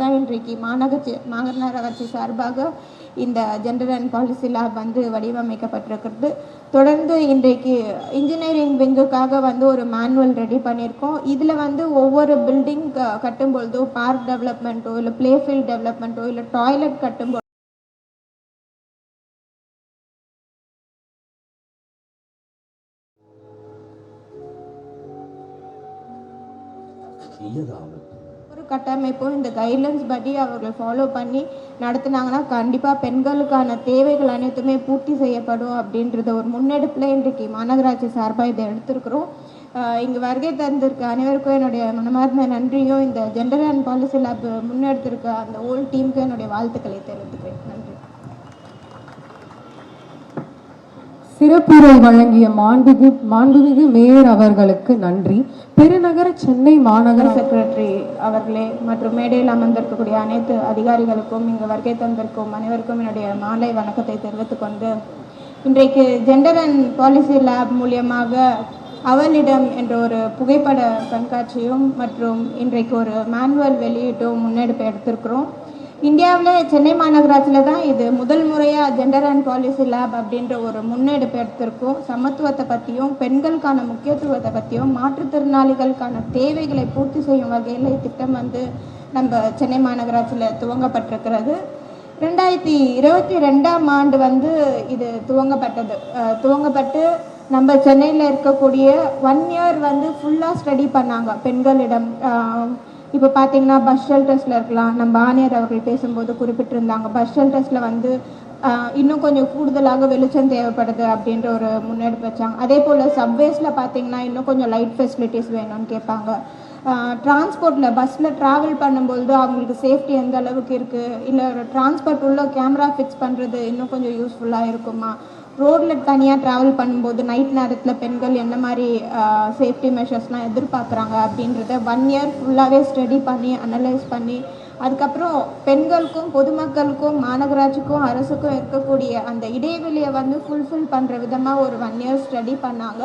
தான் இன்றைக்கு மாநகராட்சி மாநகராட்சி சார்பாக இந்த ஜெண்டர் அண்ட் பாலிசி லேப் வந்து வடிவமைக்கப்பட்டிருக்கிறது. தொடர்ந்து இன்றைக்கு இன்ஜினியரிங் விங்குக்காக வந்து ஒரு மேனுவல் ரெடி பண்ணியிருக்கோம். இதில் வந்து ஒவ்வொரு பில்டிங் கட்டும்பொழுதோ பார்க் டெவலப்மெண்ட்டோ இல்லை பிளேஃபீல்ட் டெவலப்மெண்ட்டோ இல்லை டாய்லெட் கட்டும்போது கட்டமைப்பும் இந்த கைட்லைன்ஸ் படி அவர்கள் ஃபாலோ பண்ணி நடத்துனாங்கன்னா கண்டிப்பாக பெண்களுக்கான தேவைகள் அனைத்துமே பூர்த்தி செய்யப்படும் அப்படின்றத ஒரு முன்னெடுப்பில் இன்றைக்கு மாநகராட்சி சார்பாக இதை எடுத்திருக்கிறோம். இங்கே வருகை தந்திருக்க அனைவருக்கும் என்னுடைய மனமார்ந்த நன்றியும். இந்த ஜெண்டர் அண்ட் பாலிசி லேப் முன்னெடுத்திருக்க அந்த ஓல் டீமுக்கு என்னுடைய வாழ்த்துக்களை தெரிவித்துக்கிறேன் நன்றி. சிறப்புரை வழங்கிய மாண்புகு மாண்புமிகு மேயர் அவர்களுக்கு நன்றி. பெருநகர சென்னை மாநகர செக்ரட்டரி அவர்களே மற்றும் மேடையில் அமர்ந்திருக்கக்கூடிய அனைத்து அதிகாரிகளுக்கும் இங்கு வருகை தந்திருக்கும் அனைவருக்கும் என்னுடைய மாலை வணக்கத்தை தெரிவித்துக் கொண்டு இன்றைக்கு ஜெண்டர் அண்ட் பாலிசி லேப் மூலியமாக அவளிடம் என்ற ஒரு புகைப்பட கண்காட்சியும் மற்றும் இன்றைக்கு ஒரு மேனுவல் வெளியீட்டும் முன்னெடுப்பு எடுத்திருக்கிறோம். இந்தியாவில் சென்னை மாநகராட்சியில் தான் இது முதல் முறையாக ஜெண்டர் அண்ட் பாலிசி லேப் அப்படின்ற ஒரு முன்னெடுப்பு எடுத்திருக்கோம். சமத்துவத்தை பற்றியும் பெண்களுக்கான முக்கியத்துவத்தை பற்றியும் மாற்றுத்திறனாளிகளுக்கான தேவைகளை பூர்த்தி செய்யும் வகையில் இத்திட்டம் வந்து நம்ம சென்னை மாநகராட்சியில் துவங்கப்பட்டிருக்கிறது. ரெண்டாயிரத்தி இருபத்தி ரெண்டாம் ஆண்டு வந்து இது துவங்கப்பட்டது. துவங்கப்பட்டு நம்ம சென்னையில் இருக்கக்கூடிய ஒன் இயர் வந்து ஃபுல்லாக ஸ்டடி பண்ணாங்க பெண்களிடம். இப்போ பார்த்தீங்கன்னா பஸ் ஷெல்டர்ஸில் இருக்கலாம். நம்ம ஆணையர் அவர்கள் பேசும்போது குறிப்பிட்டிருந்தாங்க. பஸ் ஷெல்டர்ஸில் வந்து இன்னும் கொஞ்சம் கூடுதலாக வெளிச்சம் தேவைப்படுது அப்படின்ற ஒரு முன்னெடுப்பு வச்சாங்க. அதே போல் சப்வேஸில் பார்த்தீங்கன்னா இன்னும் கொஞ்சம் லைட் ஃபெசிலிட்டிஸ் வேணும்னு கேட்பாங்க. டிரான்ஸ்போர்ட்டில் பஸ்ஸில் ட்ராவல் பண்ணும்போது அவங்களுக்கு சேஃப்டி எந்த அளவுக்கு இருக்குது இல்லை டிரான்ஸ்போர்ட் உள்ள கேமரா ஃபிக்ஸ் பண்ணுறது இன்னும் கொஞ்சம் யூஸ்ஃபுல்லாக இருக்குமா? ரோட்டில் தனியாக ட்ராவல் பண்ணும்போது நைட் நேரத்தில் பெண்கள் என்ன மாதிரி சேஃப்டி மெஷர்ஸ்லாம் எதிர்பார்க்குறாங்க அப்படின்றத ஒன் இயர் ஃபுல்லாகவே ஸ்டடி பண்ணி அனலைஸ் பண்ணி அதுக்கப்புறம் பெண்களுக்கும் பொதுமக்களுக்கும் மாநகராட்சிக்கும் அரசுக்கும் இருக்கக்கூடிய அந்த இடைவெளியை வந்து ஃபுல்ஃபில் பண்ணுற விதமாக ஒரு ஒன் இயர் ஸ்டடி பண்ணாங்க.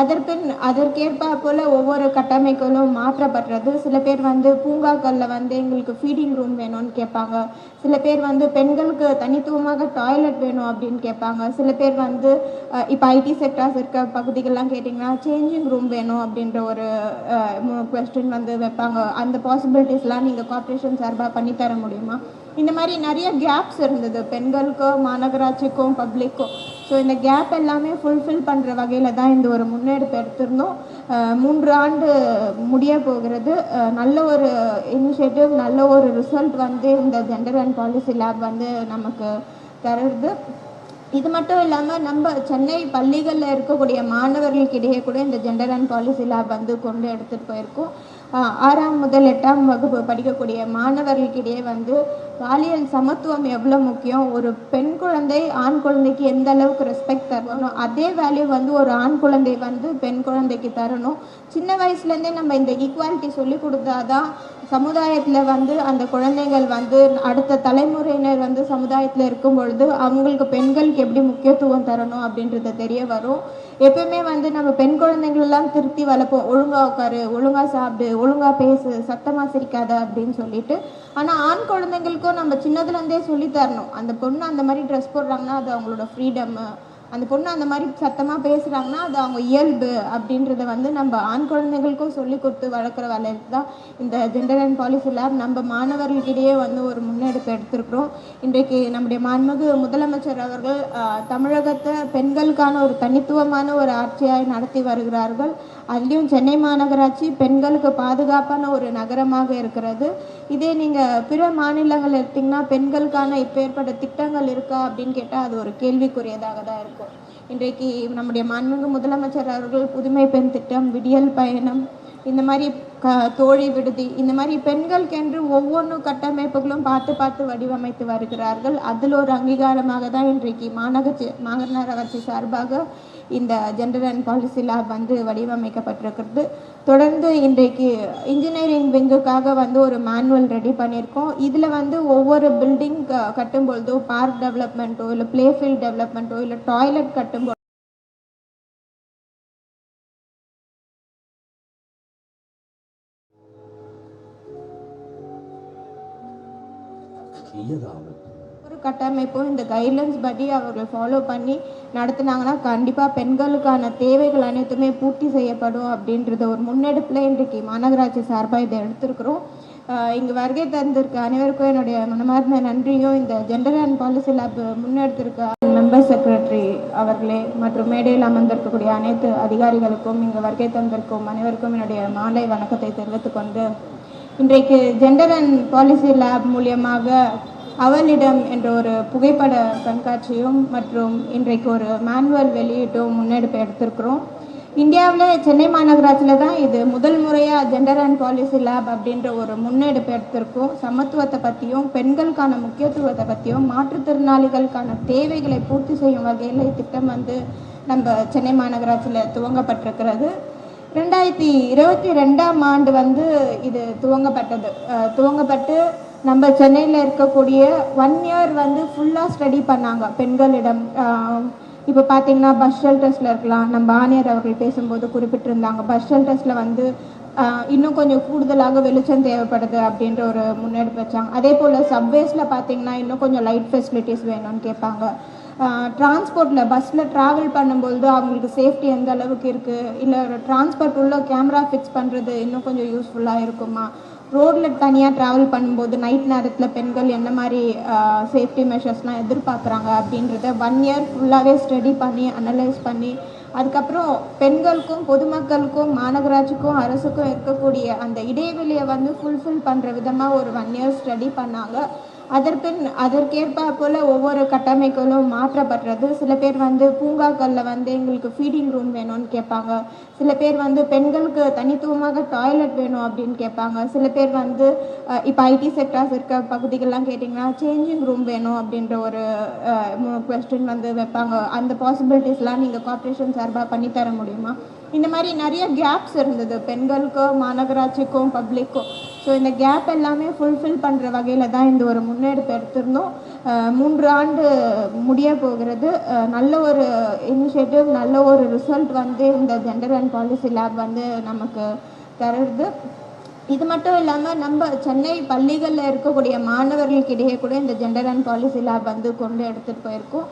அதற்பின் அதற்கேற்ப போல் ஒவ்வொரு கட்டமைப்புகளும் மாற்றப்படுறது சில பேர் வந்து பூங்காக்களில் வந்து எங்களுக்கு ஃபீடிங் ரூம் வேணும்னு கேட்பாங்க. சில பேர் வந்து பெண்களுக்கு தனித்துவமாக டாய்லெட் வேணும் அப்படின்னு கேட்பாங்க. சில பேர் வந்து இப்போ ஐடி செக்டார்ஸ் இருக்க பகுதிகள்லாம் கேட்டிங்கன்னா சேஞ்சிங் ரூம் வேணும் அப்படின்ற ஒரு கொஸ்டின் வந்து வைப்பாங்க. அந்த பாசிபிலிட்டிஸ்லாம் நீங்கள் கார்பரேஷன் சார்பாக பண்ணித்தர முடியுமா? இந்த மாதிரி நிறைய கேப்ஸ் இருந்தது. பெண்களுக்கும் மாநகராட்சிக்கும் பப்ளிக்கும் ஸோ இந்த கேப் எல்லாமே ஃபுல்ஃபில் பண்ணுற வகையில் தான் இந்த ஒரு முன்னெடுப்பு எடுத்திருந்தோம். மூன்று ஆண்டு முடிய போகிறது. நல்ல ஒரு இனிஷியேட்டிவ் நல்ல ஒரு ரிசல்ட் வந்து இந்த ஜெண்டர் அண்ட் பாலிசி லேப் வந்து நமக்கு தருது. இது மட்டும் இல்லாமல் நம்ம சென்னை பள்ளிகளில் இருக்கக்கூடிய மாணவர்களுக்கிடையே கூட இந்த ஜெண்டர் அண்ட் பாலிசி லேப் வந்து கொண்டு எடுத்துகிட்டு போயிருக்கோம். ஆறாம் முதல் எட்டாம் வகுப்பு படிக்கக்கூடிய மாணவர்களுக்கிடையே வந்து பாலியல் சமத்துவம் எவ்வளோ முக்கியம்? ஒரு பெண் குழந்தை ஆண் குழந்தைக்கு எந்த அளவுக்கு ரெஸ்பெக்ட் தரணும்? அதே வேல்யூ வந்து ஒரு ஆண் குழந்தை வந்து பெண் குழந்தைக்கு தரணும். சின்ன வயசுலேருந்தே நம்ம இந்த ஈக்குவாலிட்டி சொல்லி கொடுத்தாதான் சமுதாயத்தில் வந்து அந்த குழந்தைகள் வந்து அடுத்த தலைமுறையினர் வந்து சமுதாயத்தில் இருக்கும் பொழுது அவங்களுக்கு பெண்களுக்கு எப்படி முக்கியத்துவம் தரணும் அப்படின்றது தெரிய வரும். எப்பயுமே வந்து நம்ம பெண் குழந்தைங்களெல்லாம் திருத்தி வளர்ப்போம். ஒழுங்காக உட்காரு ஒழுங்காக சாப்பிடு ஒழுங்காக பேசு சத்தமாக சிரிக்காத அப்படின்னு சொல்லிட்டு ஆனால் ஆண் குழந்தைங்களுக்கும் நம்ம சின்னதுலேருந்தே சொல்லித்தரணும் அந்த பொண்ணு அந்த மாதிரி ட்ரெஸ் போடுறாங்கன்னா அது அவங்களோட ஃப்ரீடம் அந்த பொண்ணு அந்த மாதிரி சத்தமாக பேசுகிறாங்கன்னா அது அவங்க இயல்பு அப்படின்றத வந்து நம்ம ஆண் குழந்தைகளுக்கும் சொல்லி கொடுத்து வளர்க்குற வேலைக்கு தான் இந்த ஜெண்டர் அண்ட் பாலிசி லேப் நம்ம மாணவர்களுக்கிடையே வந்து ஒரு முன்னெடுப்பு எடுத்திருக்கிறோம். இன்றைக்கு நம்முடைய மாண்புமிகு முதலமைச்சர் அவர்கள் தமிழகத்தை பெண்களுக்கான ஒரு தனித்துவமான ஒரு ஆட்சியாக நடத்தி வருகிறார்கள். அதுலேயும் சென்னை மாநகராட்சி பெண்களுக்கு பாதுகாப்பான ஒரு நகரமாக இருக்கிறது. இதே நீங்கள் பிற மாநிலங்கள் எடுத்திங்கன்னா பெண்களுக்கான இப்போ ஏற்பட்ட திட்டங்கள் இருக்கா அப்படின்னு கேட்டால் அது ஒரு கேள்விக்குரியதாக தான் இருக்கும் இன்றைக்கு நம்முடைய மாண்புமிகு முதலமைச்சர் அவர்கள் புதுமை பெண் திட்டம் விடியல் பயணம் இந்த மாதிரி க தோழி விடுதி. இந்த மாதிரி பெண்களுக்கென்று ஒவ்வொன்று கட்டமைப்புகளும் பார்த்து பார்த்து வடிவமைத்து வருகிறார்கள். அதில் ஒரு அங்கீகாரமாக தான் இன்றைக்கு மாநகராட்சி மாநகராட்சி சார்பாக இந்த ஜெண்டர் அண்ட் பாலிசி லேப் வந்து வடிவமைக்கப்பட்டிருக்கிறது. தொடர்ந்து இன்றைக்கு இன்ஜினியரிங் விங்குக்காக வந்து ஒரு மேனுவல் ரெடி பண்ணியிருக்கோம். இதில் வந்து ஒவ்வொரு பில்டிங் கட்டும்பொழுதோ பார்க் டெவலப்மெண்ட்டோ இல்லை பிளேஃபீல்ட் டெவலப்மெண்ட்டோ இல்லை டாய்லெட் கட்டும்போது ஒரு கட்டமைப்பும் இந்த கைட்லைன்ஸ் படி அவர்கள் ஃபாலோ பண்ணி நடத்தினாங்கன்னா கண்டிப்பாக பெண்களுக்கான தேவைகள் அனைத்துமே பூர்த்தி செய்யப்படும் அப்படின்றத ஒரு முன்னெடுப்பில் இன்றைக்கு மாநகராட்சி சார்பாக இதை எடுத்திருக்கிறோம். இங்கே இங்கு வருகை தந்திருக்க அனைவருக்கும் என்னுடைய மனமார்ந்த நன்றியும் இந்த ஜெண்டர் அண்ட் பாலிசி லேப் முன்னெடுத்திருக்க மெம்பர் செக்ரட்டரி அவர்களே மற்றும் மேடையில் அமர்ந்திருக்கக்கூடிய அனைத்து அதிகாரிகளுக்கும் இங்கு வருகை தந்திருக்கும் அனைவருக்கும் என்னுடைய மாலை வணக்கத்தை தெரிவித்துக்கொண்டு இன்றைக்கு ஜெண்டர் அண்ட் பாலிசி லேப் மூலியமாக அவளிடம் என்ற ஒரு புகைப்பட கண்காட்சியும் மற்றும் இன்றைக்கு ஒரு மேனுவல் வெளியீட்டும் முன்னெடுப்பு எடுத்திருக்கிறோம். இந்தியாவில் சென்னை மாநகராட்சியில் தான் இது முதல் முறையாக ஜெண்டர் அண்ட் பாலிசி லேப் அப்படின்ற ஒரு முன்னெடுப்பு எடுத்திருக்கோம். சமத்துவத்தை பற்றியும் பெண்களுக்கான முக்கியத்துவத்தை பற்றியும் மாற்றுத்திறனாளிகளுக்கான தேவைகளை பூர்த்தி செய்யும் வகையில் இத்திட்டம் வந்து நம்ம சென்னை மாநகராட்சியில் துவங்கப்பட்டிருக்கிறது. ரெண்டாயிரத்தி இருபத்தி ரெண்டாம் ஆண்டு வந்து இது துவங்கப்பட்டது. துவங்கப்பட்டு நம்ம சென்னையில் இருக்கக்கூடிய ஒன் இயர் வந்து ஃபுல்லாக ஸ்டடி பண்ணாங்க பெண்களிடம். இப்போ பார்த்தீங்கன்னா பஸ் ஷெல்டர்ஸில் இருக்கலாம். நம்ம ஆணையர் அவர்கள் பேசும்போது குறிப்பிட்டிருந்தாங்க. பஸ் ஷெல்டர்ஸில் வந்து இன்னும் கொஞ்சம் கூடுதலாக வெளிச்சம் தேவைப்படுது அப்படின்ற ஒரு முன்னெடுப்பு வச்சாங்க. அதே போல் சப்வேஸில் பார்த்தீங்கன்னா இன்னும் கொஞ்சம் லைட் ஃபெசிலிட்டிஸ் வேணும்னு கேட்பாங்க. டிரான்ஸ்போர்ட்டில் பஸ்ஸில் ட்ராவல் பண்ணும்போது அவங்களுக்கு சேஃப்டி எந்த அளவுக்கு இருக்குது இல்லை டிரான்ஸ்போர்ட் உள்ள கேமரா ஃபிக்ஸ் பண்ணுறது இன்னும் கொஞ்சம் யூஸ்ஃபுல்லாக இருக்குமா? ரோட்டில் தனியாக ட்ராவல் பண்ணும்போது நைட் நேரத்தில் பெண்கள் என்ன மாதிரி சேஃப்டி மெஷர்ஸ்லாம் எதிர்பார்க்குறாங்க அப்படின்றத ஒன் இயர் ஃபுல்லாகவே ஸ்டடி பண்ணி அனலைஸ் பண்ணி அதுக்கப்புறம் பெண்களுக்கும் பொதுமக்களுக்கும் மாநகராட்சிக்கும் அரசுக்கும் இருக்கக்கூடிய அந்த இடைவெளியை வந்து ஃபுல்ஃபில் பண்ணுற விதமாக ஒரு ஒன் இயர் ஸ்டடி பண்ணாங்க. அதற்பின் அதற்கேற்ப போல் ஒவ்வொரு கட்டமைப்புகளும் மாற்றப்படுறது சில பேர் வந்து பூங்காக்களில் வந்து எங்களுக்கு ஃபீடிங் ரூம் வேணும்னு கேட்பாங்க. சில பேர் வந்து பெண்களுக்கு தனித்துவமாக டாய்லெட் வேணும் அப்படின்னு கேட்பாங்க. சில பேர் வந்து இப்போ ஐடி செக்டர்ஸ் இருக்க பகுதிகள்லாம் கேட்டிங்கன்னா சேஞ்சிங் ரூம் வேணும் அப்படின்ற ஒரு கொஸ்டின் வந்து வைப்பாங்க. அந்த பாசிபிலிட்டிஸ்லாம் நீங்கள் கார்பரேஷன் சார்பாக பண்ணித்தர முடியுமா? இந்த மாதிரி நிறைய கேப்ஸ் இருந்தது. பெண்களுக்கும் மாநகராட்சிக்கும் பப்ளிக்கும் ஸோ இந்த கேப் எல்லாமே ஃபுல்ஃபில் பண்ணுற வகையில் தான் இந்த ஒரு முன்னெடுப்பு எடுத்திருந்தோம். மூன்று ஆண்டு முடிய போகிறது. நல்ல ஒரு இனிஷியேட்டிவ் நல்ல ஒரு ரிசல்ட் வந்து இந்த ஜெண்டர் அண்ட் பாலிசி லேப் வந்து நமக்கு தருது. இது மட்டும் இல்லாமல் நம்ம சென்னை பள்ளிகளில் இருக்கக்கூடிய மாணவர்களுக்கிடையே கூட இந்த ஜெண்டர் அண்ட் பாலிசி லேப் வந்து கொண்டு எடுத்துகிட்டு போயிருக்கோம்.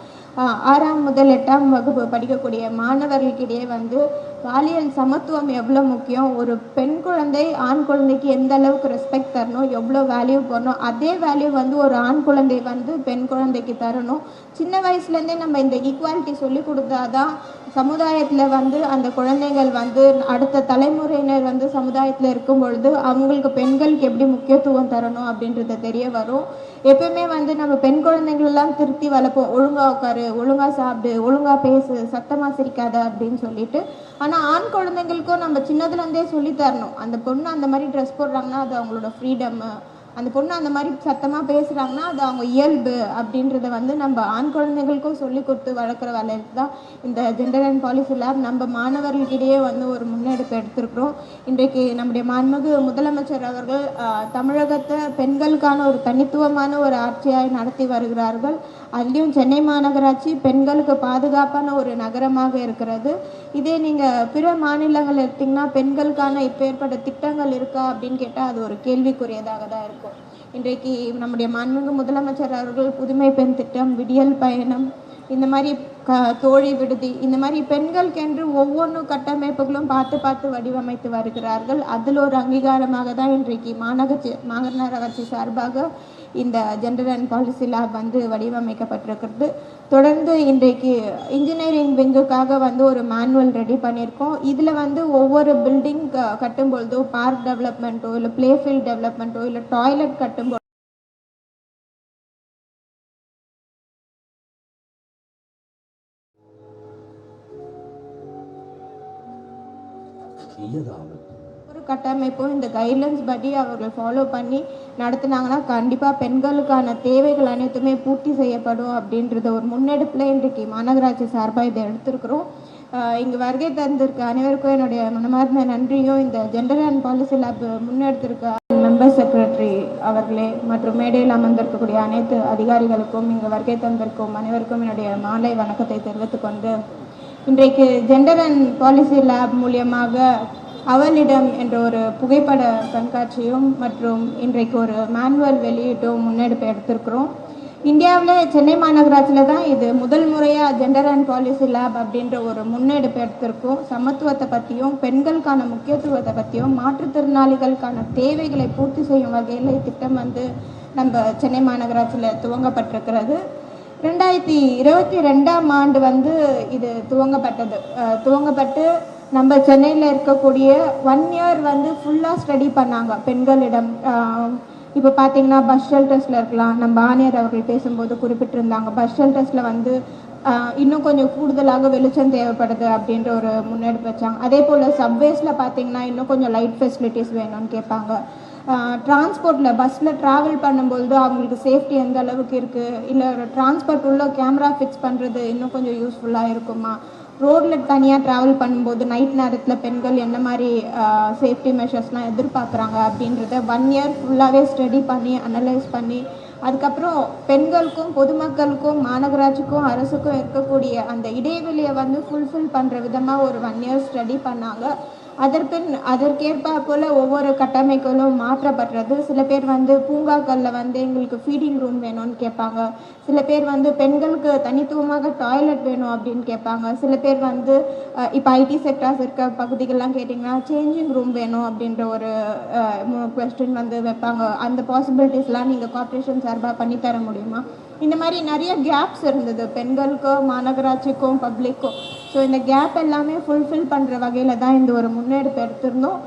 ஆறாம் முதல் எட்டாம் வகுப்பு படிக்கக்கூடிய மாணவர்களுக்கிடையே வந்து பாலியல் சமத்துவம் எவ்வளோ முக்கியம்? ஒரு பெண் குழந்தை ஆண் குழந்தைக்கு எந்த அளவுக்கு ரெஸ்பெக்ட் தரணும்? எவ்வளோ வேல்யூ போடணும்? அதே வேல்யூ வந்து ஒரு ஆண் குழந்தை வந்து பெண் குழந்தைக்கு தரணும். சின்ன வயசுலேருந்தே நம்ம இந்த ஈக்குவாலிட்டி சொல்லி கொடுத்தாதான் சமுதாயத்தில் வந்து அந்த குழந்தைகள் வந்து அடுத்த தலைமுறையினர் வந்து சமுதாயத்தில் இருக்கும் பொழுது அவங்களுக்கு பெண்களுக்கு எப்படி முக்கியத்துவம் தரணும் அப்படின்றத தெரிய வரும். எப்பவுமே வந்து நம்ம பெண் குழந்தைங்களெல்லாம் திருத்தி வளர்ப்போம். ஒழுங்காக உட்காரு ஒழுங்காக சாப்பிடு ஒழுங்காக பேசு சத்தமாக சிரிக்காத அப்படின்னு சொல்லிட்டு. ஆனால் ஆண் குழந்தைங்களுக்கும் நம்ம சின்னதுலேருந்தே சொல்லி தரணும். அந்த பொண்ணு அந்த மாதிரி ட்ரெஸ் போடுறாங்கன்னா அது அவங்களோட ஃப்ரீடம் அந்த பொண்ணு அந்த மாதிரி சத்தமாக பேசுகிறாங்கன்னா அது அவங்க இயல்பு அப்படின்றத வந்து நம்ம ஆண் குழந்தைகளுக்கும் சொல்லி கொடுத்து வளர்க்குற வேலைக்கு தான் இந்த ஜெண்டர் அண்ட் பாலிசி லேப் நம்ம மாணவர்களுக்கிடையே வந்து ஒரு முன்னெடுப்பு எடுத்திருக்கிறோம். இன்றைக்கு நம்முடைய மாண்புமிகு முதலமைச்சர் அவர்கள் தமிழகத்தை பெண்களுக்கான ஒரு தனித்துவமான ஒரு ஆட்சியாக நடத்தி வருகிறார்கள். அதுலேயும் சென்னை மாநகராட்சி பெண்களுக்கு பாதுகாப்பான ஒரு நகரமாக இருக்கிறது. இதே நீங்கள் பிற மாநிலங்கள் எடுத்திங்கன்னா பெண்களுக்கான இப்போ ஏற்பட்ட திட்டங்கள் இருக்கா அப்படின்னு கேட்டால் அது ஒரு கேள்விக்குரியதாக தான் இருக்கும். இன்றைக்கு நம்முடைய மாண்புமிகு முதலமைச்சர் அவர்கள் புதுமை பெண் திட்டம் விடியல் பயணம் இந்த மாதிரி க தோழி விடுதி இந்த மாதிரி பெண்களுக்கென்று ஒவ்வொன்று கட்டமைப்புகளும் பார்த்து பார்த்து வடிவமைத்து வருகிறார்கள். அதில் ஒரு அங்கீகாரமாக தான் இன்றைக்கு மாநகராட்சி மாநகராட்சி சார்பாக இந்த ஜெண்டர் அண்ட் பாலிசி லேப் வந்து வடிவமைக்கப்பட்டிருக்கிறது. தொடர்ந்து இன்றைக்கு இன்ஜினியரிங் விங்குக்காக வந்து ஒரு மேனுவல் ரெடி பண்ணியிருக்கோம். இதில் வந்து ஒவ்வொரு பில்டிங் கட்டும்பொழுதோ பார்க் டெவலப்மெண்ட்டோ இல்லை பிளேஃபீல்ட் டெவலப்மெண்ட்டோ இல்லை டாய்லெட் கட்டும்போது கட்டமைப்பும் இந்த கைட்லைன்ஸ் படி அவர்கள் ஃபாலோ பண்ணி நடத்துனாங்கன்னா கண்டிப்பாக பெண்களுக்கான தேவைகள் அனைத்துமே பூர்த்தி செய்யப்படும் அப்படின்றத ஒரு முன்னெடுப்பில் இன்றைக்கு மாநகராட்சி சார்பாக இதை எடுத்திருக்கிறோம். இங்கே வருகை தந்திருக்க அனைவருக்கும் என்னுடைய மனமார்ந்த நன்றியும் இந்த ஜெண்டர் அண்ட் பாலிசி லேப் முன்னெடுத்திருக்க மெம்பர் செக்ரட்டரி அவர்களே மற்றும் மேடையில் அமர்ந்திருக்கக்கூடிய அனைத்து அதிகாரிகளுக்கும் இங்கே வருகை தந்திருக்கும் அனைவருக்கும் என்னுடைய மாலை வணக்கத்தை தெரிவித்துக்கொண்டு இன்றைக்கு ஜெண்டர் அண்ட் பாலிசி லேப் மூலியமாக அவளிடம் என்ற ஒரு புகைப்பட கண்காட்சியும் மற்றும் இன்றைக்கு ஒரு மேனுவல் வெளியீட்டும் முன்னெடுப்பு எடுத்திருக்கிறோம். இந்தியாவில் சென்னை மாநகராட்சியில் தான் இது முதல் முறையாக ஜெண்டர் அண்ட் பாலிசி லேப் அப்படின்ற ஒரு முன்னெடுப்பு எடுத்திருக்கோம். சமத்துவத்தை பற்றியும் பெண்களுக்கான முக்கியத்துவத்தை பற்றியும் மாற்றுத்திறனாளிகளுக்கான தேவைகளை பூர்த்தி செய்யும் வகையில் திட்டம் வந்து நம்ம சென்னை மாநகராட்சியில் துவங்கப்பட்டிருக்கிறது. ரெண்டாயிரத்தி இருபத்தி ரெண்டாம் ஆண்டு வந்து இது துவங்கப்பட்டது. துவங்கப்பட்டு நம்ம சென்னையில் இருக்கக்கூடிய ஒன் இயர் வந்து ஃபுல்லாக ஸ்டடி பண்ணாங்க பெண்களிடம். இப்போ பார்த்தீங்கன்னா பஸ் ஷெல்டர்ஸில் இருக்கலாம். நம்ம ஆணையர் அவர்கள் பேசும்போது குறிப்பிட்டிருந்தாங்க. பஸ் ஷெல்டர்ஸில் வந்து இன்னும் கொஞ்சம் கூடுதலாக வெளிச்சம் தேவைப்படுது அப்படின்ற ஒரு முன்னெடுப்பு வச்சாங்க. அதே போல் சப்வேஸில் பார்த்தீங்கன்னா இன்னும் கொஞ்சம் லைட் ஃபெசிலிட்டிஸ் வேணும்னு கேட்பாங்க. டிரான்ஸ்போர்ட்டில் பஸ்ஸில் ட்ராவல் பண்ணும்போது அவங்களுக்கு சேஃப்டி எந்த அளவுக்கு இருக்குது இல்லை டிரான்ஸ்போர்ட் உள்ள கேமரா ஃபிக்ஸ் பண்ணுறது இன்னும் கொஞ்சம் யூஸ்ஃபுல்லாக இருக்குமா? ரோட்டில் தனியாக ட்ராவல் பண்ணும்போது நைட் நேரத்தில் பெண்கள் என்ன மாதிரி சேஃப்டி மெஷர்ஸ்லாம் எதிர்பார்க்குறாங்க அப்படின்றத ஒன் இயர் ஃபுல்லாகவே ஸ்டடி பண்ணி அனலைஸ் பண்ணி அதுக்கப்புறம் பெண்களுக்கும் பொதுமக்களுக்கும் மாநகராட்சிக்கும் அரசுக்கும் இருக்கக்கூடிய அந்த இடைவெளியை வந்து ஃபுல்ஃபில் பண்ணுற விதமாக ஒரு ஒன் இயர் ஸ்டடி பண்ணாங்க. அதற்பின் அதற்கேற்ப போல் ஒவ்வொரு கட்டமைப்புகளும் மாற்றப்படுறது சில பேர் வந்து பூங்காக்களில் வந்து எங்களுக்கு ஃபீடிங் ரூம் வேணும்னு கேட்பாங்க. சில பேர் வந்து பெண்களுக்கு தனித்துவமாக டாய்லெட் வேணும் அப்படின்னு கேட்பாங்க. சில பேர் வந்து இப்போ ஐடி செக்டர்ஸ் இருக்க பகுதிகள்லாம் கேட்டிங்கன்னா சேஞ்சிங் ரூம் வேணும் அப்படின்ற ஒரு கொஸ்டின் வந்து வைப்பாங்க. அந்த பாசிபிலிட்டிஸ்லாம் நீங்கள் கார்பரேஷன் சார்பாக பண்ணித்தர முடியுமா? இந்த மாதிரி நிறைய கேப்ஸ் இருந்தது. பெண்களுக்கும் மாநகராட்சிக்கும் பப்ளிக்கும் ஸோ இந்த கேப் எல்லாமே ஃபுல்ஃபில் பண்ணுற வகையில் தான் இந்த ஒரு முன்னெடுப்பு எடுத்திருந்தோம்.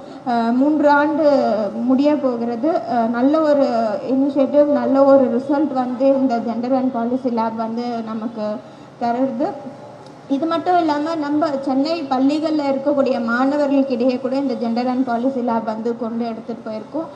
மூன்று ஆண்டு முடிய போகிறது. நல்ல ஒரு இனிஷியேட்டிவ் நல்ல ஒரு ரிசல்ட் வந்து இந்த ஜெண்டர் அண்ட் பாலிசி லேப் வந்து நமக்கு தருது. இது மட்டும் இல்லாமல் நம்ம சென்னை பள்ளிகளில் இருக்கக்கூடிய மாணவர்களுக்கிடையே கூட இந்த ஜெண்டர் அண்ட் பாலிசி லேப் வந்து கொண்டு எடுத்துகிட்டு போயிருக்கோம்.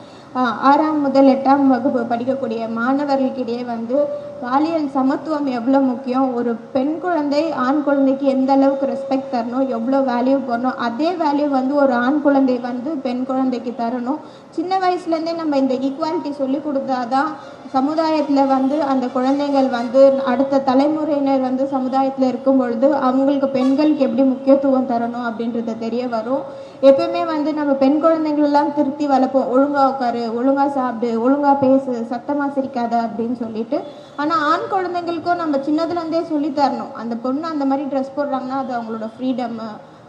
ஆறாம் முதல் எட்டாம் வகுப்பு படிக்கக்கூடிய மாணவர்களுக்கிடையே வந்து பாலியல் சமத்துவம் எவ்வளோ முக்கியம்? ஒரு பெண் குழந்தை ஆண் குழந்தைக்கு எந்த அளவுக்கு ரெஸ்பெக்ட் தரணும்? எவ்வளோ வேல்யூ போடணும்? அதே வேல்யூ வந்து ஒரு ஆண் குழந்தை வந்து பெண் குழந்தைக்கு தரணும். சின்ன வயசுலேருந்தே நம்ம இந்த ஈக்குவாலிட்டி சொல்லி கொடுத்தாதான் சமுதாயத்தில் வந்து அந்த குழந்தைகள் வந்து அடுத்த தலைமுறையினர் வந்து சமுதாயத்தில் இருக்கும் பொழுது அவங்களுக்கு பெண்களுக்கு எப்படி முக்கியத்துவம் தரணும் அப்படின்றத தெரிய வரும். எப்பவுமே வந்து நம்ம பெண் குழந்தைங்களெல்லாம் திருத்தி வளர்ப்போம். ஒழுங்காக உட்காரு ஒழுங்காக சாப்பிடு ஒழுங்காக பேசு சத்தமாக சிரிக்காத அப்படின்னு சொல்லிட்டு. ஆனால் ஆண் குழந்தைங்களுக்கும் நம்ம சின்னதுலேருந்தே சொல்லித்தரணும் அந்த பொண்ணு அந்த மாதிரி ட்ரெஸ் போடுறாங்கன்னா அது அவங்களோட ஃப்ரீடம்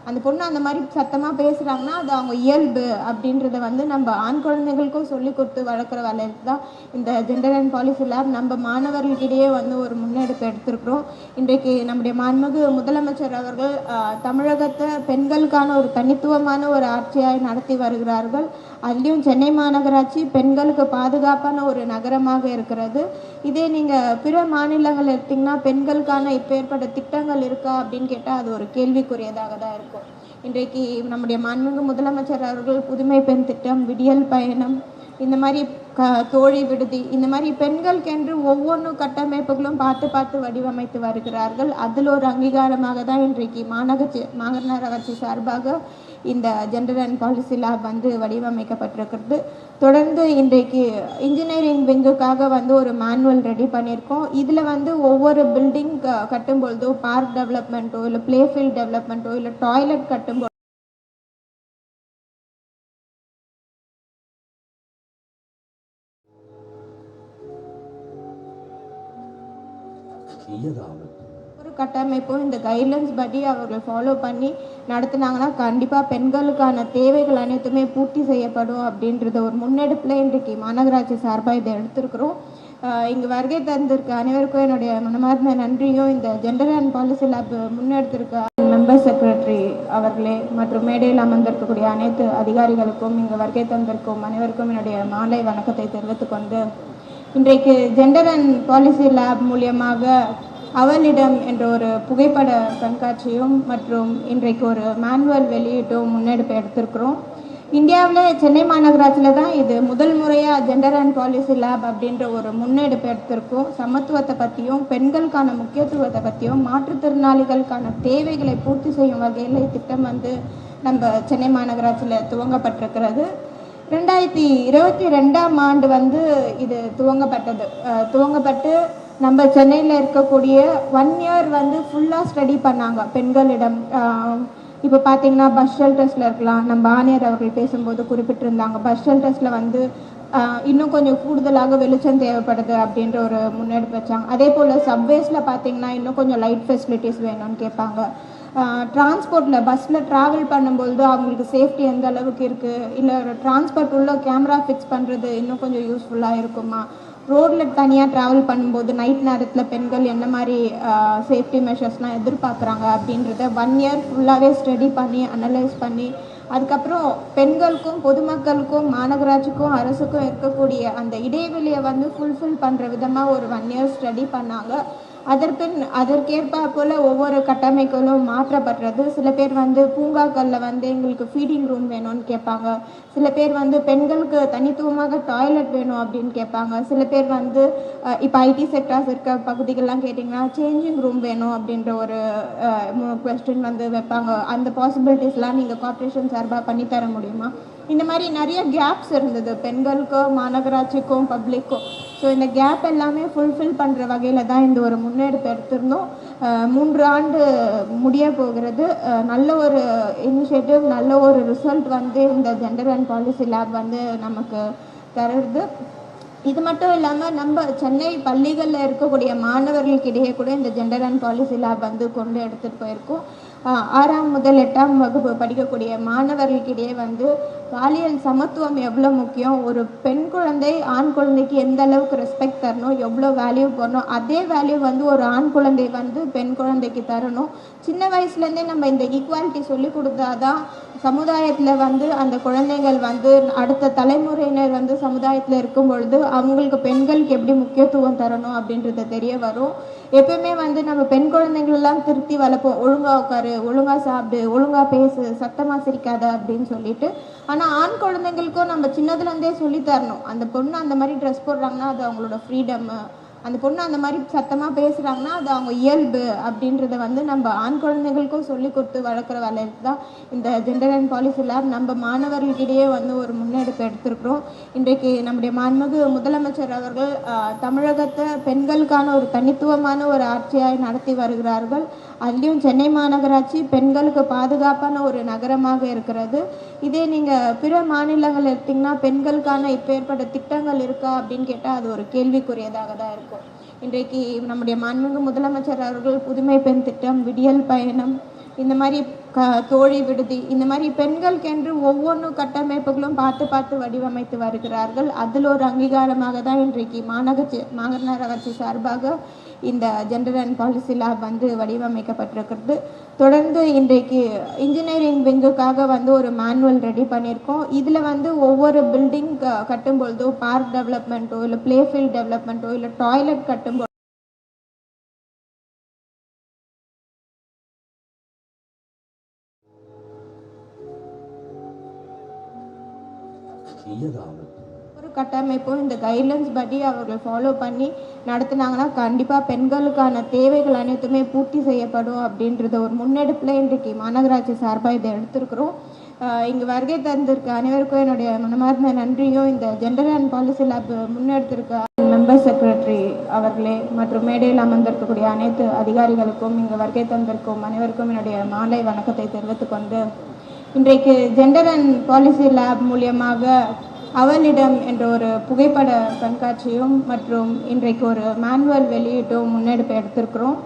அந்த பொண்ணு அந்த மாதிரி சத்தமாக பேசுகிறாங்கன்னா அது அவங்க இயல்பு அப்படின்றத வந்து நம்ம ஆண் குழந்தைகளுக்கும் சொல்லி கொடுத்து வளர்க்குற வேலைக்கு தான் இந்த ஜெண்டர் அண்ட் பாலிசி லேப் நம்ம மாணவர்களிடையே வந்து ஒரு முன்னெடுப்பு எடுத்திருக்கிறோம். இன்றைக்கு நம்முடைய மாண்புமிகு முதலமைச்சர் அவர்கள் தமிழகத்தை பெண்களுக்கான ஒரு தனித்துவமான ஒரு ஆட்சியாக நடத்தி வருகிறார்கள். அதுலேயும் சென்னை மாநகராட்சி பெண்களுக்கு பாதுகாப்பான ஒரு நகரமாக இருக்கிறது. இதே நீங்கள் பிற மாநிலங்கள் எடுத்திங்கன்னா பெண்களுக்கான இப்போ ஏற்பட்ட திட்டங்கள் இருக்கா அப்படின்னு கேட்டால் அது ஒரு கேள்விக்குரியதாக தான் இருக்கும். இன்றைக்கு நம்முடைய மாண்புமிகு முதலமைச்சர் அவர்கள் புதுமை பெண் திட்டம் விடியல் பயணம் இந்த மாதிரி க தோழி விடுதி. இந்த மாதிரி பெண்களுக்கென்று ஒவ்வொன்று கட்டமைப்புகளும் பார்த்து பார்த்து வடிவமைத்து வருகிறார்கள். அதில் ஒரு அங்கீகாரமாக தான் இன்றைக்கு மாநகர்ச்சி மாநகராட்சி சார்பாக இந்த ஜெண்டர் அண்ட் பாலிசி லேப் வந்து வடிவமைக்கப்பட்டிருக்கிறது. தொடர்ந்து இன்றைக்கு இன்ஜினியரிங் விங்குக்காக வந்து ஒரு மேனுவல் ரெடி பண்ணியிருக்கோம். இதில் வந்து ஒவ்வொரு பில்டிங் கட்டும்பொழுதோ பார்க் டெவலப்மெண்ட்டோ இல்லை பிளேஃபீல்ட் டெவலப்மெண்ட்டோ இல்லை டாய்லெட் கட்டும்போது ஒரு கட்டமைப்பும் இந்த கைட்லைன்ஸ் படி அவர்கள் ஃபாலோ பண்ணி நடத்தினாங்கன்னா கண்டிப்பாக பெண்களுக்கான தேவைகள் அனைத்துமே பூர்த்தி செய்யப்படும் அப்படின்றத ஒரு முன்னெடுப்பில் இன்றைக்கு மாநகராட்சி சார்பாக இதை எடுத்திருக்கிறோம். இங்கே வருகை தந்திருக்க அனைவருக்கும் என்னுடைய மனமார்ந்த நன்றியும் இந்த ஜெண்டர் அண்ட் பாலிசி லேப் முன்னெடுத்திருக்க மெம்பர் செக்ரட்டரி அவர்களே மற்றும் மேடையில் அமர்ந்திருக்கக்கூடிய அனைத்து அதிகாரிகளுக்கும் இங்கே வருகை தந்திருக்கும் அனைவருக்கும் என்னுடைய மாலை வணக்கத்தை தெரிவித்துக்கொண்டு இன்றைக்கு ஜெண்டர் அண்ட் பாலிசி லேப் மூலியமாக அவளிடம் என்ற ஒரு புகைப்பட கண்காட்சியும் மற்றும் இன்றைக்கு ஒரு மேனுவல் வெளியீட்டும் முன்னெடுப்பு எடுத்திருக்கிறோம். இந்தியாவில் சென்னை மாநகராட்சியில் தான் இது முதல் முறையாக ஜெண்டர் அண்ட் பாலிசி லேப் அப்படின்ற ஒரு முன்னெடுப்பு எடுத்திருக்கோம். சமத்துவத்தை பற்றியும் பெண்களுக்கான முக்கியத்துவத்தை பற்றியும் மாற்றுத்திறனாளிகளுக்கான தேவைகளை பூர்த்தி செய்யும் வகையில் திட்டம் வந்து நம்ம சென்னை மாநகராட்சியில் துவங்கப்பட்டிருக்கிறது. ரெண்டாயிரத்தி இருபத்தி ரெண்டாம் ஆண்டு வந்து இது துவங்கப்பட்டது. துவங்கப்பட்டு நம்ம சென்னையில் இருக்கக்கூடிய ஒன் இயர் வந்து ஃபுல்லாக ஸ்டடி பண்ணாங்க பெண்களிடம். இப்போ பார்த்தீங்கன்னா பஸ் ஷெல்டர்ஸில் இருக்கலாம். நம்ம ஆணையர் அவர்கள் பேசும்போது குறிப்பிட்டிருந்தாங்க. பஸ் ஷெல்டர்ஸில் வந்து இன்னும் கொஞ்சம் கூடுதலாக வெளிச்சம் தேவைப்படுது அப்படின்ற ஒரு முன்னெடுப்பு வச்சாங்க. அதே போல் சப்வேஸில் பார்த்தீங்கன்னா இன்னும் கொஞ்சம் லைட் ஃபெசிலிட்டிஸ் வேணும்னு கேட்பாங்க. டிரான்ஸ்போர்ட்டில் பஸ்ஸில் ட்ராவல் பண்ணும்பொழுது அவங்களுக்கு சேஃப்டி எந்த அளவுக்கு இருக்குது இல்லை டிரான்ஸ்போர்ட் உள்ள கேமரா ஃபிக்ஸ் பண்ணுறது இன்னும் கொஞ்சம் யூஸ்ஃபுல்லாக இருக்குமா? ரோட்டில் தனியாக ட்ராவல் பண்ணும்போது நைட் நேரத்தில் பெண்கள் என்ன மாதிரி சேஃப்டி மெஷர்ஸ்லாம் எதிர்பார்க்குறாங்க அப்படின்றத ஒன் இயர் ஃபுல்லாகவே ஸ்டடி பண்ணி அனலைஸ் பண்ணி அதுக்கப்புறம் பெண்களுக்கும் பொதுமக்களுக்கும் மாநகராட்சிக்கும் அரசுக்கும் இருக்கக்கூடிய அந்த இடைவெளியை வந்து ஃபுல்ஃபில் பண்ணுற விதமாக ஒரு ஒன் இயர் ஸ்டடி பண்ணாங்க. அதற்கு அதற்கேற்ப போல் ஒவ்வொரு கட்டமைப்புகளும் மாற்றப்படுறது சில பேர் வந்து பூங்காக்களில் வந்து எங்களுக்கு ஃபீடிங் ரூம் வேணும்னு கேட்பாங்க. சில பேர் வந்து பெண்களுக்கு தனித்துவமாக டாய்லெட் வேணும் அப்படின்னு கேட்பாங்க. சில பேர் வந்து இப்போ ஐடி செக்டர்ஸ் இருக்க பகுதிகள்லாம் கேட்டிங்கன்னா சேஞ்சிங் ரூம் வேணும் அப்படின்ற ஒரு கொஸ்டின் வந்து வைப்பாங்க. அந்த பாசிபிலிட்டிஸ்லாம் நீங்கள் கார்ப்பரேஷன் சார்பாக பண்ணித்தர முடியுமா? இந்த மாதிரி நிறைய கேப்ஸ் இருந்தது. பெண்களுக்கும் மாநகராட்சிக்கும் பப்ளிக்கும் ஸோ இந்த கேப் எல்லாமே ஃபுல்ஃபில் பண்ணுற வகையில் தான் இந்த ஒரு முன்னெடுப்பு எடுத்திருந்தோம். மூன்று ஆண்டு முடிய போகிறது. நல்ல ஒரு இனிஷியேட்டிவ் நல்ல ஒரு ரிசல்ட் வந்து இந்த ஜெண்டர் அண்ட் பாலிசி லேப் வந்து நமக்கு தருது. இது மட்டும் இல்லாமல் நம்ம சென்னை பள்ளிகளில் இருக்கக்கூடிய மாணவர்களுக்கிடையே கூட இந்த ஜெண்டர் அண்ட் பாலிசி லேப் வந்து கொண்டு எடுத்துகிட்டு போயிருக்கோம். ஆறாம் முதல் எட்டாம் வகுப்பு படிக்கக்கூடிய மாணவர்களுக்கிடையே வந்து பாலியல் சமத்துவம் எவ்வளோ முக்கியம்? ஒரு பெண் குழந்தை ஆண் குழந்தைக்கு எந்த அளவுக்கு ரெஸ்பெக்ட் தரணும்? எவ்வளோ வேல்யூ போடணும்? அதே வேல்யூ வந்து ஒரு ஆண் குழந்தை வந்து பெண் குழந்தைக்கு தரணும். சின்ன வயசுலேருந்தே நம்ம இந்த ஈக்குவாலிட்டி சொல்லி கொடுத்தாதான் சமுதாயத்தில் வந்து அந்த குழந்தைகள் வந்து அடுத்த தலைமுறையினர் வந்து சமுதாயத்தில் இருக்கும் பொழுது அவங்களுக்கு பெண்களுக்கு எப்படி முக்கியத்துவம் தரணும் அப்படின்றத தெரிய வரும். எப்பயுமே வந்து நம்ம பெண் குழந்தைங்களெல்லாம் திருத்தி வளர்ப்போம். ஒழுங்காக உட்காரு ஒழுங்காக சாப்பிடு ஒழுங்காக பேசு சத்தமாக சிரிக்காத அப்படின்னு சொல்லிட்டு. ஆனால் ஆண் குழந்தைங்களுக்கும் நம்ம சின்னதுலேருந்தே சொல்லித்தரணும் அந்த பொண்ணு அந்த மாதிரி ட்ரெஸ் போடுறாங்கன்னா அது அவங்களோட ஃப்ரீடம் அந்த பொண்ணு அந்த மாதிரி சத்தமாக பேசுகிறாங்கன்னா அது அவங்க இயல்பு அப்படின்றத வந்து நம்ம ஆண் குழந்தைகளுக்கும் சொல்லி கொடுத்து வளர்க்குற வேலைக்கு தான் இந்த ஜெண்டர் அண்ட் பாலிசி லேப் நம்ம மாணவர்களிடையே வந்து ஒரு முன்னெடுப்பு எடுத்திருக்கிறோம். இன்றைக்கு நம்முடைய மாண்புமிகு முதலமைச்சர் அவர்கள் தமிழகத்தை பெண்களுக்கான ஒரு தனித்துவமான ஒரு ஆட்சியாக நடத்தி வருகிறார்கள். அதுலேயும் சென்னை மாநகராட்சி பெண்களுக்கு பாதுகாப்பான ஒரு நகரமாக இருக்கிறது. இதே நீங்கள் பிற மாநிலங்கள் எடுத்திங்கன்னா பெண்களுக்கான இப்போ ஏற்பட்ட திட்டங்கள் இருக்கா அப்படின்னு கேட்டால் அது ஒரு கேள்விக்குரியதாக தான் இருக்கும். இன்றைக்கு நம்முடைய மாண்புமிகு முதலமைச்சர் அவர்கள் புதுமை பெண் திட்டம் விடியல் பயணம் இந்த மாதிரி தோழி விடுதி. இந்த மாதிரி பெண்களுக்கென்று ஒவ்வொன்று கட்டமைப்புகளும் பார்த்து பார்த்து வடிவமைத்து வருகிறார்கள். அதில் ஒரு அங்கீகாரமாக தான் இன்றைக்கு மாநகர்ச்சி மாநகராட்சி சார்பாக இந்த ஜெண்டர் அண்ட் பாலிசி லேப் வந்து வடிவமைக்கப்பட்டிருக்கிறது. தொடர்ந்து இன்றைக்கு இன்ஜினியரிங் விங்குக்காக வந்து ஒரு மேனுவல் ரெடி பண்ணியிருக்கோம். இதில் வந்து ஒவ்வொரு பில்டிங் கட்டும் பொழுதோ பார்க் டெவலப்மெண்ட்டோ இல்லை பிளேஃபீல்ட் டெவலப்மெண்ட்டோ இல்லை டாய்லெட் கட்டும் கட்டமைப்பும் இந்த கைட்லைன்ஸ் படி அவர்கள் ஃபாலோ பண்ணி நடத்துனாங்கன்னா கண்டிப்பாக பெண்களுக்கான தேவைகள் அனைத்துமே பூர்த்தி செய்யப்படும் அப்படின்றத ஒரு முன்னெடுப்பில் இன்றைக்கு மாநகராட்சி சார்பாக இதை எடுத்திருக்கிறோம். ஆஹ் இங்கு வருகை தந்திருக்க அனைவருக்கும் என்னுடைய மனமார்ந்த நன்றியும். இந்த ஜெண்டர் அண்ட் பாலிசி லேப் முன்னெடுத்திருக்க மெம்பர் செக்ரட்டரி அவர்களே மற்றும் மேடையில் அமர்ந்திருக்கக்கூடிய அனைத்து அதிகாரிகளுக்கும் இங்கு வருகை தந்திருக்கும் அனைவருக்கும் என்னுடைய மாலை வணக்கத்தை தெரிவித்துக்கொண்டு இன்றைக்கு ஜெண்டர் அண்ட் பாலிசி லேப் மூலியமாக அவளிடம் என்ற ஒரு புகைப்பட கண்காட்சியும் மற்றும் இன்றைக்கு ஒரு மேனுவல் வெளியீட்டும் முன்னெடுப்பு எடுத்திருக்கிறோம்.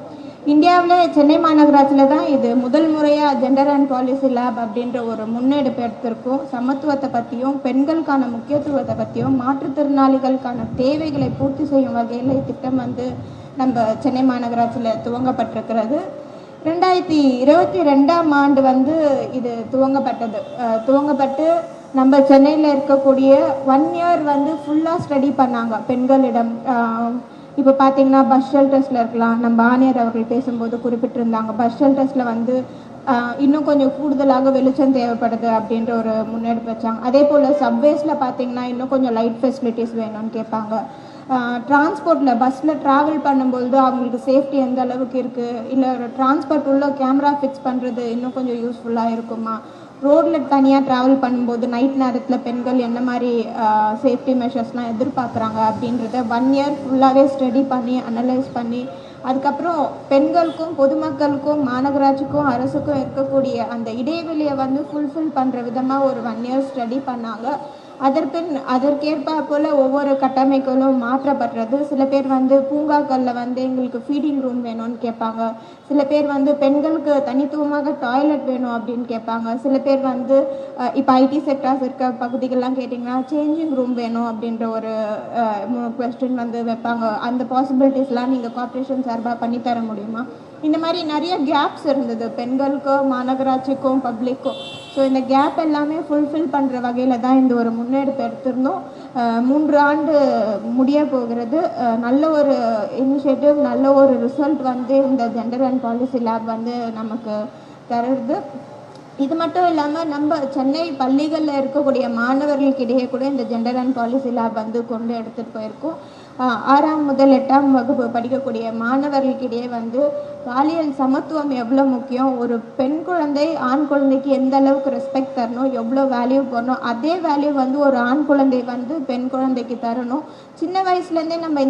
இந்தியாவில் சென்னை மாநகராட்சியில் தான் இது முதல் முறையாக ஜெண்டர் அண்ட் பாலிசி லேப் அப்படின்ற ஒரு முன்னெடுப்பு எடுத்திருக்கோம். சமத்துவத்தை பற்றியும் பெண்களுக்கான முக்கியத்துவத்தை பற்றியும் மாற்றுத்திறனாளிகளுக்கான தேவைகளை பூர்த்தி செய்யும் வகையில் இத்திட்டம் வந்து நம்ம சென்னை மாநகராட்சியில் துவங்கப்பட்டிருக்கிறது. ரெண்டாயிரத்தி இருபத்தி ரெண்டாம் ஆண்டு வந்து இது துவங்கப்பட்டது. துவங்கப்பட்டு நம்ம சென்னையில் இருக்கக்கூடிய ஒன் இயர் வந்து ஃபுல்லாக ஸ்டடி பண்ணாங்க பெண்களிடம். இப்போ பார்த்தீங்கன்னா பஸ் ஷெல்டர்ஸில் இருக்கலாம். நம்ம ஆணையர் அவர்கள் பேசும்போது குறிப்பிட்டிருந்தாங்க. பஸ் ஷெல்டர்ஸில் வந்து இன்னும் கொஞ்சம் கூடுதலாக வெளிச்சம் தேவைப்படுது அப்படின்ற ஒரு முன்னெடுப்பு வச்சாங்க. அதே போல் சப்வேஸில் பார்த்தீங்கன்னா இன்னும் கொஞ்சம் லைட் ஃபெசிலிட்டிஸ் வேணும்னு கேட்பாங்க. டிரான்ஸ்போர்ட்டில் பஸ்ஸில் ட்ராவல் பண்ணும்பொழுது அவங்களுக்கு சேஃப்டி எந்த அளவுக்கு இருக்குது இல்லை டிரான்ஸ்போர்ட் உள்ள கேமரா ஃபிக்ஸ் பண்ணுறது இன்னும் கொஞ்சம் யூஸ்ஃபுல்லாக இருக்குமா? ரோட்டில் தனியாக ட்ராவல் பண்ணும்போது நைட் நேரத்தில் பெண்கள் என்ன மாதிரி சேஃப்டி மெஷர்ஸ்லாம் எதிர்பார்க்குறாங்க அப்படின்றத ஒன் இயர் ஃபுல்லாகவே ஸ்டடி பண்ணி அனலைஸ் பண்ணி அதுக்கப்புறம் பெண்களுக்கும் பொதுமக்களுக்கும் மாநகராட்சிக்கும் அரசுக்கும் இருக்கக்கூடிய அந்த இடைவெளியை வந்து ஃபுல்ஃபில் பண்ணுற விதமாக ஒரு ஒன் இயர் ஸ்டடி பண்ணாங்க. அதற்கு அதற்கேற்ப போல் ஒவ்வொரு கட்டமைப்புகளும் மாற்றப்படுறது சில பேர் வந்து பூங்காக்களில் வந்து எங்களுக்கு ஃபீடிங் ரூம் வேணும்னு கேட்பாங்க. சில பேர் வந்து பெண்களுக்கு தனித்துவமாக டாய்லெட் வேணும் அப்படின்னு கேட்பாங்க. சில பேர் வந்து இப்போ ஐடி செக்டார்ஸ் இருக்க பகுதிகள்லாம் கேட்டிங்கன்னா சேஞ்சிங் ரூம் வேணும் அப்படின்ற ஒரு கொஸ்டின் வந்து வைப்பாங்க. அந்த பாசிபிலிட்டிஸ்லாம் நீங்கள் கார்ப்பரேஷன் சார்பாக பண்ணித்தர முடியுமா? இந்த மாதிரி நிறைய கேப்ஸ் இருந்தது. பெண்களுக்கும் மாநகராட்சிக்கும் பப்ளிக்கும் ஸோ இந்த கேப் எல்லாமே ஃபுல்ஃபில் பண்ணுற வகையில் தான் இந்த ஒரு முன்னெடுப்பு எடுத்திருந்தோம். மூன்று ஆண்டு முடிய போகிறது. நல்ல ஒரு இனிஷியேட்டிவ் நல்ல ஒரு ரிசல்ட் வந்து இந்த ஜெண்டர் அண்ட் பாலிசி லேப் வந்து நமக்கு தருது. இது மட்டும் இல்லாமல் நம்ம சென்னை பள்ளிகளில் இருக்கக்கூடிய மாணவர்களுக்கு இடையே கூட இந்த ஜெண்டர் அண்ட் பாலிசி லேப் வந்து கொண்டு எடுத்துகிட்டு போயிருக்கோம். ஆறாம் முதல் எட்டாம் வகுப்பு படிக்கக்கூடிய மாணவர்களுக்கிடையே வந்து பாலியல் சமத்துவம் எவ்வளோ முக்கியம்? ஒரு பெண் குழந்தை ஆண் குழந்தைக்கு எந்த அளவுக்கு ரெஸ்பெக்ட் தரணும்? எவ்வளோ வேல்யூ போடணும்? அதே வேல்யூ வந்து ஒரு ஆண் குழந்தை வந்து பெண் குழந்தைக்கு தரணும். சின்ன வயசுலேருந்தே நம்ம இந்த